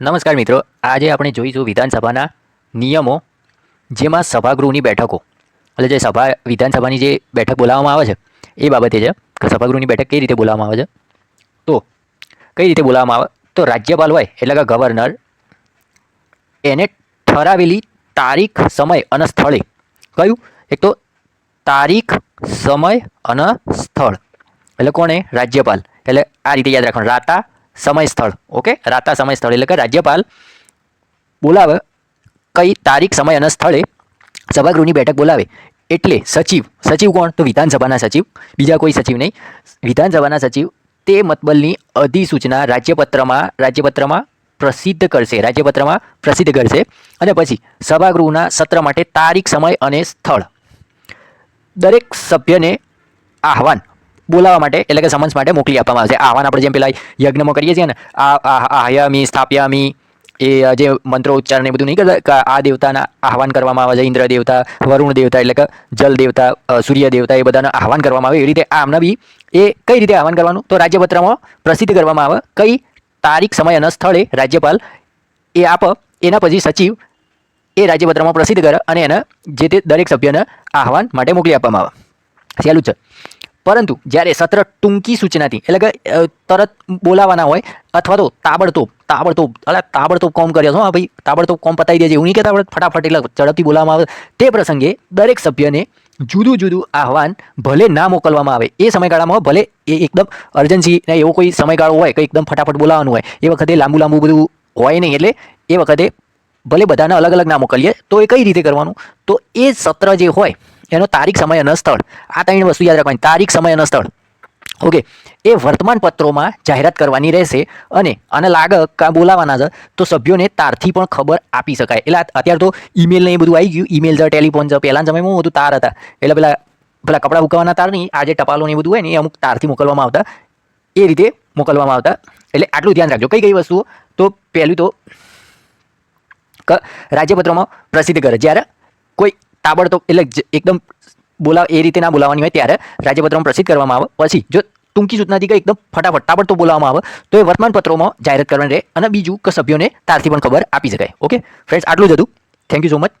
નમસ્કાર મિત્રો, આજે આપણે જોઈશું વિધાનસભાના નિયમો, જેમાં સભાગૃહની બેઠકો. એટલે જે સભા, વિધાનસભાની જે બેઠક બોલાવવામાં આવે છે, એ બાબતે છે કે સભાગૃહની બેઠક કઈ રીતે બોલાવવામાં આવે છે? તો, કઈ રીતે બોલાવવામાં આવે? તો રાજ્યપાલ હોય, એટલે કે ગવર્નર, એને ઠરાવેલી તારીખ, સમય અને સ્થળે. કયું? એક તો તારીખ, સમય અને સ્થળ. એટલે કોણે? રાજ્યપાલ. એટલે આ રીતે યાદ રાખવાનું. રાતા સમય સ્થળ ઓકે? રાતા સમય સ્થળ એટલે કે રાજ્યપાલ બોલાવે, કઈ તારીખ, સમય અને સ્થળે સભાગૃહની બેઠક બોલાવે. એટલે સચિવ સચિવ કોણ? તો વિધાનસભાના સચિવ. બીજા કોઈ સચિવ નહીં. વિધાનસભાના સચિવ તે મતબલની અધિસૂચના રાજ્યપત્રમાં રાજ્યપત્રમાં પ્રસિદ્ધ કરશે, રાજ્યપત્રમાં પ્રસિદ્ધ કરશે. અને પછી સભાગૃહના સત્ર માટે તારીખ, સમય અને સ્થળ. દરેક સભ્યને આહવાન બોલાવવા માટે, એટલે કે સમન્સ માટે મોકલી આપવામાં આવશે. આહવાન આપણે જેમ પેલા યજ્ઞમાં કરીએ છીએ ને, આ આહયામી સ્થાપ્યામી, એ જે મંત્રો ઉચ્ચારણ એ બધું નહીં કરતા આ દેવતાના આહવાન કરવામાં આવે છે. ઇન્દ્ર દેવતા, વરુણ દેવતા, એટલે કે જલ દેવતા સૂર્ય દેવતા એ બધાના આહવાન કરવામાં આવે. એવી રીતે આમના બી એ કઈ રીતે આહવાન કરવાનું? તો રાજ્યપત્રમાં પ્રસિદ્ધ કરવામાં આવે. કઈ તારીખ, સમય અને સ્થળે રાજ્યપાલ એ આપ, એના પછી સચિવ એ રાજ્યપત્રમાં પ્રસિદ્ધ કરે અને એને જે તે દરેક સભ્યને આહવાન માટે મોકલી આપવામાં આવે. સહેલું છે પરંતુ જ્યારે સત્ર ટૂંકી સૂચનાથી, એટલે કે તરત બોલાવાના હોય, અથવા તો તાબડતોબ તાબડતોબ, અલા, તાબડતોબ કોમ કર્યો છો, હા ભાઈ, તાબડતોબ કોમ પતાવી દેજે, એવું નહીં આપણે ફટાફટ એટલે ઝડપથી બોલાવવામાં આવે. તે પ્રસંગે દરેક સભ્યને જુદું જુદું આહવાન ભલે ના મોકલવામાં આવે, એ સમયગાળામાં ભલે એ એકદમ અર્જન્સી ને એવો કોઈ સમયગાળો હોય કે એકદમ ફટાફટ બોલાવવાનું હોય, એ વખતે લાંબુ લાંબુ બધું હોય નહીં, એટલે એ વખતે ભલે બધાને અલગ અલગ ના મોકલીએ, તો એ કઈ રીતે કરવાનું? તો એ સત્ર જે હોય એનો તારીખ, સમય અને સ્થળ. આ ત્રણ વસ્તુ યાદ રાખવાની. તારીખ, સમય અને સ્થળ. ઓકે. એ વર્તમાન પત્રોમાં જાહેરાત કરવાની રહેશે અને આને લાગ કાં બોલાવાના છે, તો સભ્યોને તારથી પણ ખબર આપી શકાય. એટલે અત્યારે તો ઈમેલ ને એ બધું આવી ગયું. ઈમેલ છે ટેલિફોન છે. પહેલાના સમયમાં બધું તાર હતા. એટલે પેલા પેલા કપડાં ઉકાવાના તાર નહીં. આજે ટપાલો ને બધું હોય ને, એ અમુક તારથી મોકલવામાં આવતા. એ રીતે મોકલવામાં આવતા. એટલે આટલું ધ્યાન રાખજો. કઈ કઈ વસ્તુઓ? તો પહેલું તો રાજ્યપત્રોમાં પ્રસિદ્ધ કરે. જ્યારે કોઈ તાબડતોબ, એટલે એકદમ બોલાવ, એ રીતે ના બોલાવવાની હોય ત્યારે રાજ્યપત્રમાં પ્રસિદ્ધ કરવામાં આવે. પછી જો ટૂંકી સૂચનાથી કંઈ એકદમ ફટાફટ તાબડતોબ બોલાવવામાં આવે, તો એ વર્તમાનપત્રોમાં જાહેરાત કરવાની રહે અને બીજું કે સભ્યોને તારથી પણ ખબર આપી શકાય. ઓકે ફ્રેન્ડ્સ આટલું જ હતું. Thank you so much